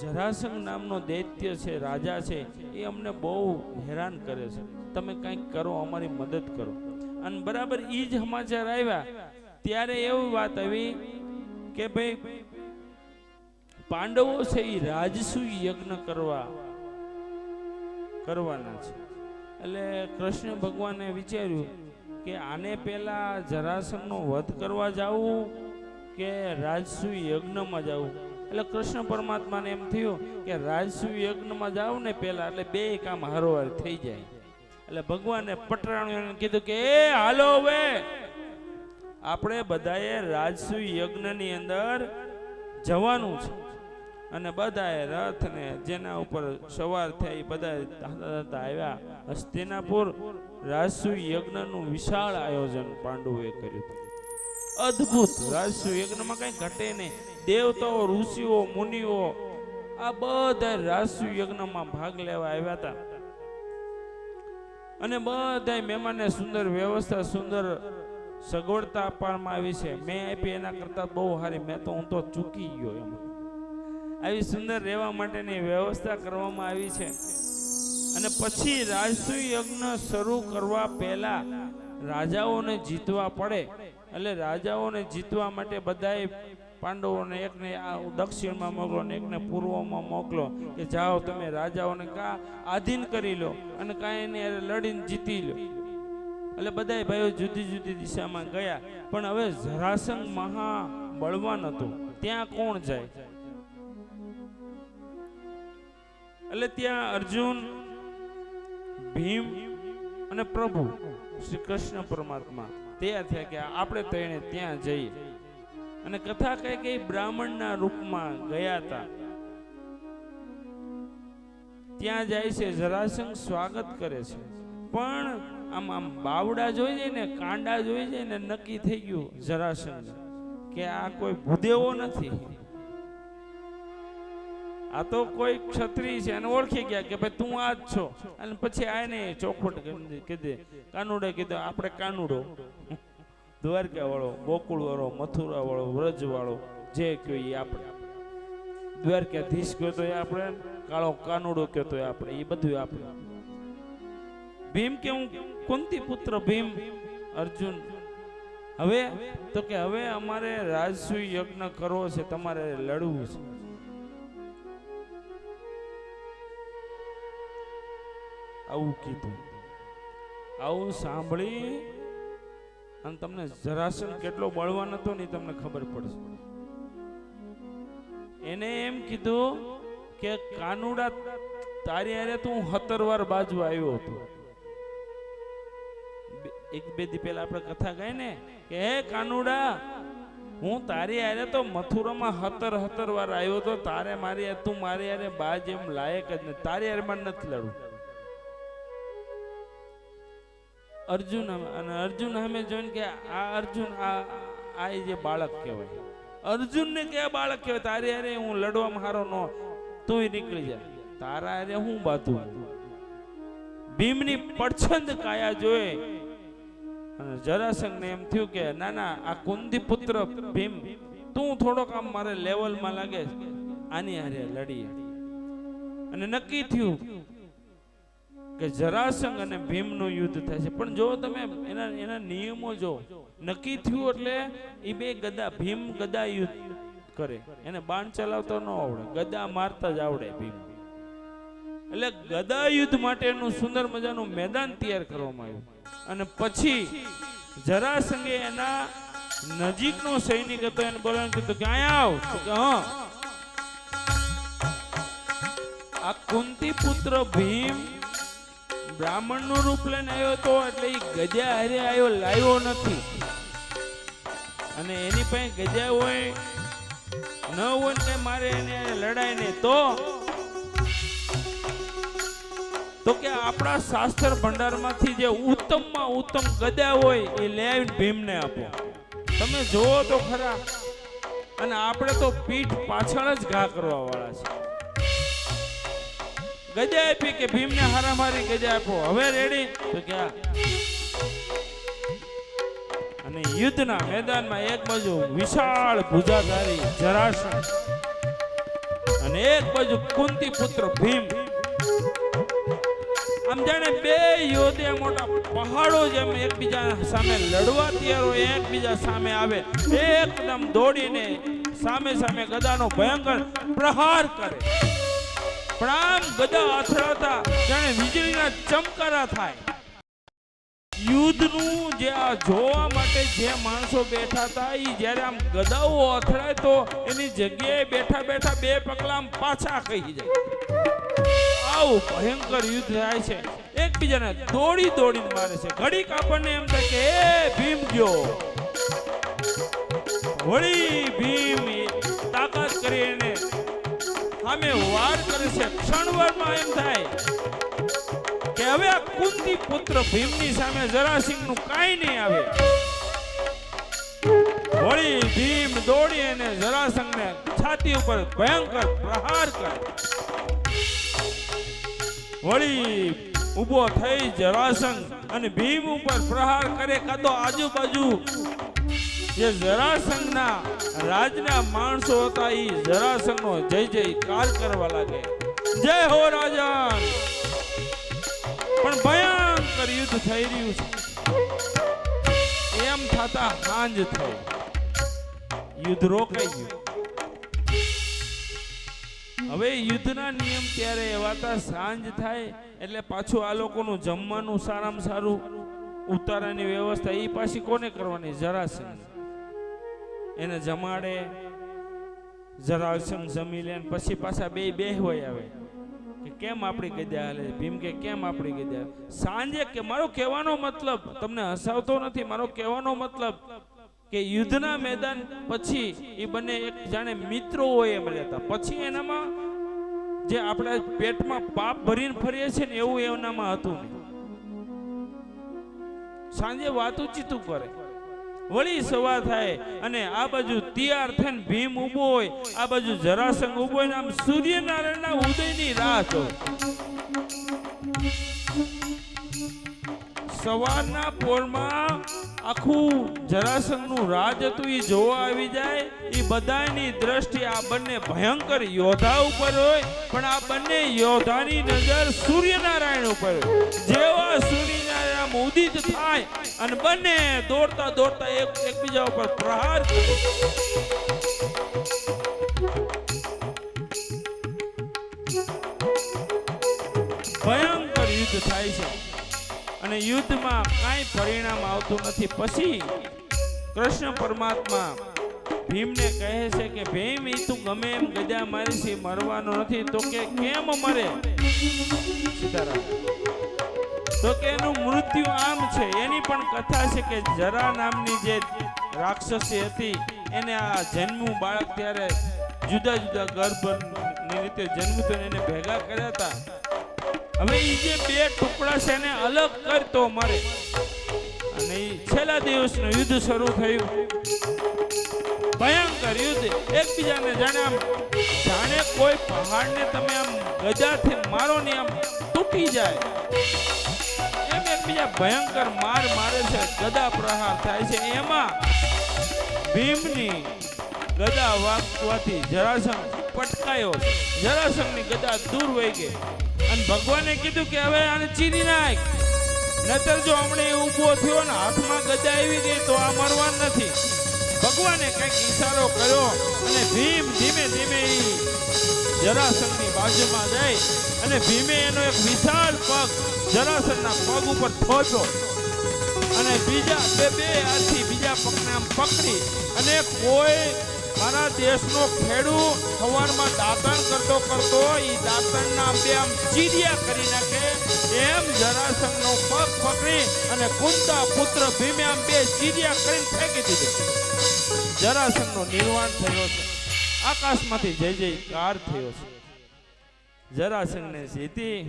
જરાસંઘ નામનો દૈત્ય છે, રાજા છે, એ અમને બહુ હેરાન કરે છે. તમે કંઈક કરો, અમારી મદદ કરો. અને બરાબર એ જ સમાચાર આવ્યા. ત્યારે એવી વાત આવી કે ભાઈ, પાંડવો છે એ રાજસુ યજ્ઞ કરવા, કરવાના છે. એટલે કૃષ્ણ ભગવાને વિચાર્યું કે આને પહેલા જરાસંઘનો વધ કરવા જાવું કે રાજસુ યજ્ઞમાં જવું એટલે કૃષ્ણ પરમાત્માને એમ થયું કે રાજસુ યજ્ઞમાં જાવ ને પહેલા એટલે બે કામ હારોવાર થઈ જાય. એટલે ભગવાને પટરાણું કીધું કે, એ, હાલો હવે. આપણે બધાએ રાજસુ યજ્ઞની અંદર જવાનું છે. અને બધાએ રથ ને જેના ઉપર સવાર થયા એ બધા આવ્યા. હસ્તિનાપુર રાજસુ યજ્ઞનું વિશાળ આયોજન પાંડવોએ કર્યું હતું. અદ્ભુત! રાજસુ યજ્ઞમાં કઈ ઘટે નહીં. દેવતાઓ, ઋષિઓ, મુનિઓ આ બધા રાસુ યજ્ઞમાં ભાગ લેવા આવ્યા હતા. અને બધા મહેમાનને સુંદર વ્યવસ્થા, સુંદર સગવડતા આપવામાં આવી છે. મેં આપી એના કરતાં બહુ સારી, મેં તો હું તો ચૂકી ગયો એમાં. આવી સુંદર રહેવા માટેની વ્યવસ્થા કરવામાં આવી છે. અને પછી રાજસુ યજ્ઞ શરૂ કરવા પહેલા રાજાઓને જીતવા પડે. એટલે રાજાઓને જીતવા માટે બધાએ પાંડવોને એકને આ દક્ષિણમાં મોકલો ને એકને પૂર્વમાં મોકલો કે જાઓ તમે રાજાઓને કા આધીન કરી લો અને કાંઈ એને લડીને જીતી લો. એટલે બધાય ભાઈઓ જુદી જુદી દિશામાં ગયા. પણ હવે જરાસંઘ મહા બળવાન હતો. ત્યાં કોણ જાય? એટલે ત્યાં અર્જુન, ભીમ અને પ્રભુ શ્રી કૃષ્ણ પરમાત્મા. તૈયાર થયા કે આપણે ત્રણે ત્યાં જઈએ. અને કથા કહે કે બ્રાહ્મણના રૂપમાં ગયા હતા. ત્યાં જાય છે, જરાસંઘ સ્વાગત કરે છે. પણ આમ આમ બાવડા જોઈ જાય ને, કાંડા જોઈ જાય ને, નક્કી થઈ ગયું જરાસંઘ. કે આ કોઈ ભૂદેવો નથી. આ તો કોઈ ક્ષત્રિય છે અને ઓળખી ગયા કે ભાઈ તું આ જ છો. અને પછી આને ચોખવટ કરી કીધે કાનુડે કીધું, આપણે કાનુડો. દ્વારકા વાળો ગોકુળ વાળો મથુરા વાળો વ્રજ વાળો જે કયો એ આપણે. દ્વારકાધીશ કયો તો એ આપણે, કાળો કાનુડો કયો તો એ આપણે, એ બધું આપણે. ભીમ કે હું કુંતી પુત્ર ભીમ, અર્જુન. હવે, તો કે હવે અમારે રાજસુ યજ્ઞ કરવો છે, તમારે લડવું છે. આવું કીધું. આવું સાંભળી અને તમને જરાસન કેટલો બળવાન હતો ને તમને ખબર પડશે. એને એમ કીધું કે કાનુડા તારી હારે તું વાર બાજુ આવ્યો હતો. એક બે દી પહેલા આપણે કથા ગઈ ને કે, હે કાનુડા, હું તારી હારે તો મથુરામાં હતર હતર વાર આવ્યો હતો તારે મારી તું મારી હારે બાજ એમ લાયક જ નથી. તારી હારે મને નથી લડવું. અર્જુન અને અર્જુન અમે જોઈને કે આ અર્જુન, આ આ જે બાળક કહેવાય. અર્જુનને કે બાળક કહેવાય, તારે અરે હું લડવામાં હારો નો તું નીકળી જા તારા અરે હું બાધું? ભીમની પડછંદ કાયા જોઈ અને જરાસંઘને એમ થયું કે, ના ના, આ કુંદી પુત્ર ભીમ, તું થોડોક આમ મારે લેવલમાં લાગે. આની હારે લડીએ. અને નક્કી થયું કે જરાસંઘ અને ભીમનું યુદ્ધ છે. પણ જો તમે એના એના નિયમો જો, નક્કી થયું એટલે એ બે ગદા, ભીમ ગદા યુદ્ધ કરે. એને બાણ ચલાવતો ન આવડે, ગદા મારતા જ આવડે ભીમ. એટલે ગદા યુદ્ધ માટેનું સુંદર મજાનું મેદાન તૈયાર કરવામાં આવ્યું. અને પછી જરાસંઘે એના નજીકનો સૈનિક હતો, એને બોલાવીને કીધું કે અહીંયા આવ. કે, હા. આ કુંતી પુત્ર ભીમ બ્રાહ્મણનું રૂપ લઈને આવ્યો તો એટલે એ ગજા હારે આવ્યો, લાવ્યો નથી. અને એની પાસે ગજા હોય, ન હોય ને મારે એને લડાય ને તો? તો કે આપણા શાસ્ત્ર ભંડારમાંથી જે ઉત્તમમાં ઉત્તમ ગદા હોય, એ લઈ આવીને ભીમને આપો. તમે જોવો તો ખરા. અને આપણે તો પીઠ પાછળ જ ઘા કરવા વાળા છે ગજા આપી કે ભીમને હારામારી ગજા આપો. હવે રેડી તો કે આ. અને યુદ્ધના મેદાનમાં એક બાજુ વિશાળ ભુજાધારી જરાસંઘ અને એક બાજુ કુંતી પુત્ર ભીમ. આમ જાણે બે યોધે મોટા પહાડો જેમ એકબીજા સામે લડવા તૈયાર હોય, એકબીજા સામે આવે. એકદમ દોડીને સામે સામે ગદાનો ભયંકર પ્રહાર કરે. પણ આમ ગદા અથડાતા જાણે વીજળીના ચમકારા થાય. યુદ્ધનું જે આ જોવા માટે જે માણસો બેઠા હતા એ જ્યારે આમ ગદાઓ અથડાય તો એની જગ્યાએ બેઠા બેઠા બે પગલા આમ પાછા કહી જાય. આવું ભયંકર યુદ્ધ થાય છે. એકબીજાને દોડી દોડીને મારે છે. ઘડીક આપણને એમ થાય કે એ ભીમ ગયો. વળી ભીમ તાકાત કરી એને સામે વાર કરે છે. ક્ષણવારમાં એમ થાય કે હવે આ કુંતી પુત્ર ભીમની સામે જરાસિંહનું કાંઈ નહીં આવે. વળી ભીમ દોડી અને જરાસંઘને છાતી ઉપર ભયંકર પ્રહાર કરે. વળી ઊભો થઈ જરાસંઘ અને ભીમ ઉપર પ્રહાર કરે કાં તો આજુબાજુ જે જરાસંઘના રાજના માણસો હતા એ જરાસંઘનો જય જયકાર કરવા લાગે. જય હો રાજા પણ ભયંકર યુદ્ધ થઈ રહ્યું છે. એમ થતા હાંજ થઈ. યુદ્ધ રોકાઈ ગયું. હવે યુદ્ધના નિયમ ત્યારે એવા હતા સાંજ થાય, એટલે પાછું આ લોકોનું જમવાનું સારામાં સારું, ઉતારાની વ્યવસ્થા એ પાછી કોને કરવાની? જરાસંઘ એને જમાડે જરાસંઘ જમી લે પછી પાછા બે હોય આવે. કે કેમ આપણી ગદ્યા હાલે? ભીમ કે કેમ આપણી ગદ્યા સાંજે કે મારો કહેવાનો મતલબ, તમને હસાવતો નથી, મારો કહેવાનો મતલબ કે યુદ્ધના મેદાન પછી એ બંને એક જાણે મિત્રો હોય એમ રહેતા. પછી એનામાં જે આપણા પેટમાં પાપ ભરીને ફરીએ છીએ ને એવું એનામાં હતું સાંજે વાતું ચીતું કરે. વળી સવા થાય અને આ બાજુ તૈયાર થઈને ભીમ ઊભો હોય, આ બાજુ જરાસંઘ ઊભો હોય આમ સૂર્યનારાયણના ઉદયની રાહ જોવે. સવારના પોરમાં આખું જરાસંઘનું રાજ હતું, એ જોવા આવી જાય, એ બધાની દ્રષ્ટિ આ બંને ભયંકર યોદ્ધા ઉપર હોય, પણ આ બંને યોદ્ધાની નજર સૂર્યનારાયણ ઉપર હોય. જેવા સૂર્યનારાયણ ઉદિત થાય અને બંને દોડતા દોડતા એક એકબીજા ઉપર પ્રહાર ભયંકર યુદ્ધ થાય છે. અને યુદ્ધમાં કાંઈ પરિણામ આવતું નથી. પછી કૃષ્ણ પરમાત્મા ભીમને કહે છે કે, ભીમ, ઈ તું ગમે એમ ગજા મારી છે મરવાનો નથી. તો કે કેમ મરે? સીતારામ. તો કે એનું મૃત્યુ આમ છે, એની પણ કથા છે કે જરા નામની જે રાક્ષસી હતી, એને આ જન્મું બાળક ત્યારે જુદા જુદા ગર્ભની રીતે જન્મ્યું એને ભેગા કર્યા હતા. હવે એ જે બે ટુકડા છે એને અલગ કરતો મરે. અને છેલ્લા દિવસનું યુદ્ધ શરૂ થયું. ભયંકર યુદ્ધ. એકબીજાને જાણે આમ, જાણે કોઈ પહાડને તમે આમ ગજાથી મારો ને આમ તૂટી જાય. એકબીજા ભયંકર માર મારે છે, ગદા પ્રહાર થાય છે. એમાં ભીમની ગદા વાગવાથી જરાસંઘ પટકાયો. જરાસંઘની ગદા દૂર વહી ગઈ. અને ભગવાને કીધું કે હવે આને ચીરી નાખ. નતર જો હમણે ઊભો થયો ને હાથમાં ગદા આવી ગઈ તો આ મરવાનું નથી. ભગવાને કંઈક ઈશારો કર્યો અને ભીમ ધીમે ધીમે જરાસંઘની બાજુમાં જઈ અને ભીમે એનો એક વિશાળ પગ જરાસંઘના પગ ઉપર થોચો અને બીજા બે બે હાથથી બીજા પગને આમ પકડી અને કોઈ મારા દેશનો ખેડૂત સવારમાં દાતણ કરતો કરતો એ દાતણના બે આમ ચીરિયા કરી નાખે. એમ જરાસંઘનો પગ પકડી અને કુંતા પુત્ર ભીમે આમ બે ચીરિયા કરીને ફેંકી દીધો. જરાસંઘનો નિર્વાણ થયો છે. આકાશમાંથી જય જયકાર થયો છે. જરાસંઘને જીતી